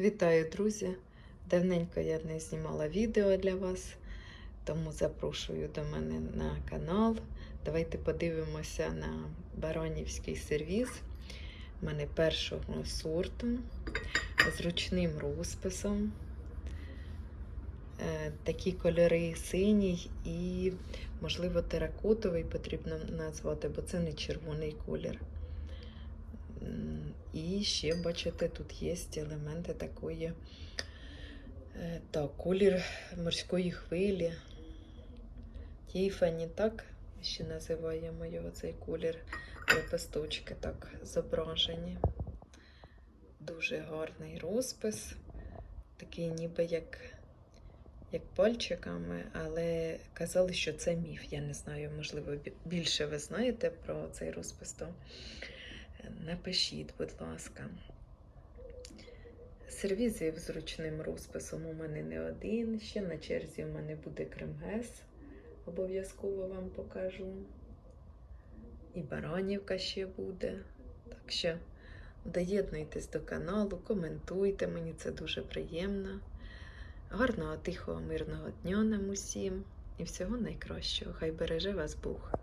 Вітаю, друзі! Давненько я не знімала відео для вас, тому запрошую до мене на канал. Давайте подивимося на баранівський сервіз. У мене першого сорту з ручним розписом. Е, Такі кольори синій і, можливо, теракотовий потрібно назвати, бо це не червоний колір. І ще, бачите, тут є елементи такої. е, Так, колір морської хвилі. Тіфані, так ще називаємо його цей колір. Лепесточки так зображені. Дуже гарний розпис. Такий ніби як, як пальчиками, але казали, що це міф. Я не знаю, можливо, більше ви знаєте про цей розпис, то напишіть, будь ласка. Сервізів з ручним розписом у мене не один. Ще на черзі у мене буде кремгес. Обов'язково вам покажу. І баранівка ще буде. Так що доєднуйтесь до каналу, коментуйте, мені це дуже приємно. Гарного, тихого, мирного дня нам усім і всього найкращого. Хай береже вас Бог.